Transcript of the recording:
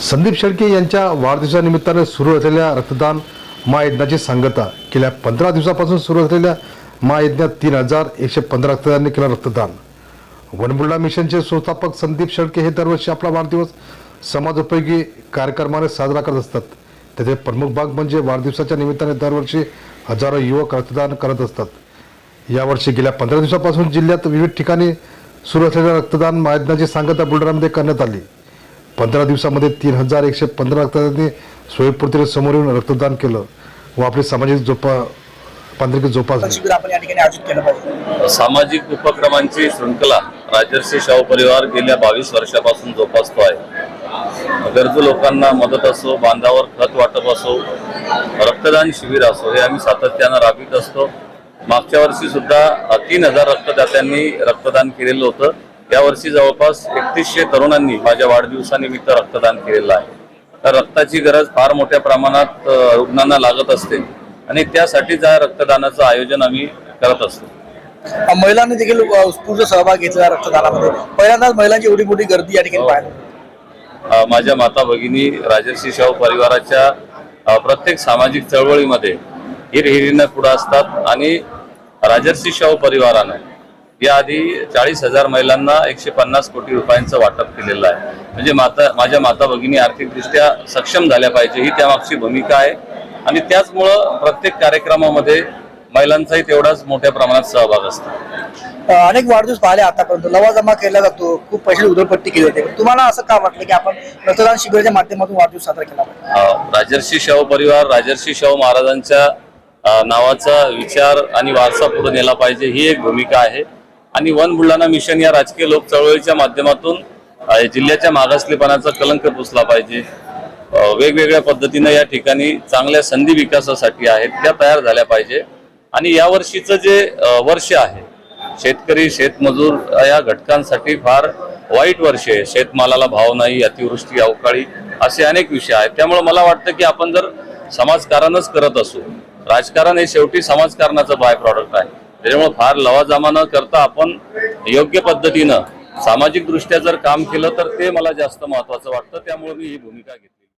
संदीप शेळके यांच्या वाढदिवसानिमित्ताने सुरू असलेल्या रक्तदान महायज्ञाची सांगता गेल्या पंधरा दिवसापासून सुरू असलेल्या महायज्ञात तीन हजार एकशे पंधरा रक्तदारांनी केलं रक्तदान. वनबुर्डा मिशनचे संस्थापक संदीप शेळके हे दरवर्षी आपला वाढदिवस समाजोपयोगी कार्यक्रमाने साजरा करत असतात. त्याचे प्रमुख भाग म्हणजे वाढदिवसाच्या निमित्ताने दरवर्षी हजारो युवक रक्तदान करत असतात. यावर्षी गेल्या पंधरा दिवसापासून जिल्ह्यात विविध ठिकाणी सुरू असलेल्या रक्तदान महायज्ञाची सांगता बुलढाण्यामध्ये करण्यात आली. पंधरा दिवसामध्ये तीन हजार एकशे पंधरा रक्तदारांनी स्वयंपूर्तीने समोर येऊन रक्तदान केलं व आपली सामाजिक जोपा पांढरिकी जोपासली. शिबिर आपण या ठिकाणी आयोजित केलं पाहिजे. सामाजिक उपक्रमांची शृंखला राजर्षी शाहू परिवार गेल्या बावीस वर्षापासून जोपासतो आहे. गरजू लोकांना मदत असो बांधावर खत वाटप असो रक्तदान शिबिर असो हे आम्ही सातत्यानं राबवित असतो. मागच्या वर्षी सुद्धा तीन हजार रक्तदात्यांनी रक्तदान केलेलं होतं. यावर्षी जवळपास एकतीसशे तरुणांनी माझ्या वाढदिवसानिमित्त रक्तदान केलेलं आहे. तर रक्ताची गरज फार मोठ्या प्रमाणात रुग्णांना लागत असते आणि त्यासाठीच या रक्तदानाचं आयोजन आम्ही करत असतो. महिलांनी देखील उत्स्फूर्त सहभाग घेतला रक्तदानामध्ये. पहिल्यांदाच महिलांची एवढी मोठी गर्दी या ठिकाणी माझ्या माता भगिनी राजर्षी शाहू परिवाराच्या प्रत्येक सामाजिक चळवळीमध्ये हिरहिरीनं पुढे असतात आणि राजर्षी शाहू परिवारानं याआधी चाळीस हजार महिलांना एकशे पन्नास कोटी रुपयांचं वाटप केलेलं आहे. म्हणजे माता माझ्या माता भगिनी आर्थिकदृष्ट्या सक्षम झाल्या पाहिजे ही त्यामागची भूमिका आहे. आणि त्याचमुळं प्रत्येक कार्यक्रमामध्ये महिलांचाही तेवढाच मोठ्या प्रमाणात सहभाग असतो. अनेक वाढदिवस पाहिले आतापर्यंत. लवा जमा केला जातो. खूप पैसे उधळपट्टी केली जाते. तुम्हाला असं का वाटलं की आपण रक्तदान शिबिराच्या माध्यमातून वाढदिवस साजरा केला राजर्षी शाहू परिवार राजर्षी शाहू महाराजांच्या नावाचा विचार आणि वारसा पुढे नेला पाहिजे ही एक भूमिका आहे. आणि वन बुलढाणा मिशन या राजकीय लोक चळवळीच्या माध्यमातून जिल्ह्याच्या मागासलेपणाचा कलंक पुसला पाहिजे. वेगवेगळ्या पद्धतीनं या ठिकाणी चांगल्या संधी विकासासाठी आहेत त्या तयार झाल्या पाहिजे. आणि या वर्षीचं जे वर्ष आहे शेतकरी शेतमजूर या घटकांसाठी फार वाईट वर्ष आहे. शेतमालाला भाव नाही अतिवृष्टी अवकाळी असे अनेक विषय आहेत. त्यामुळे मला वाटतं की आपण जर समाजकारणच करत असू राजकारण हे शेवटी समाजकारणाचं बाय प्रॉडक्ट आहे. त्याच्यामुळे फार लवाजमा न करता आपण योग्य पद्धतीनं सामाजिक दृष्ट्या जर काम केलं तर ते मला जास्त महत्वाचं वाटतं. त्यामुळे मी ही भूमिका घेतली.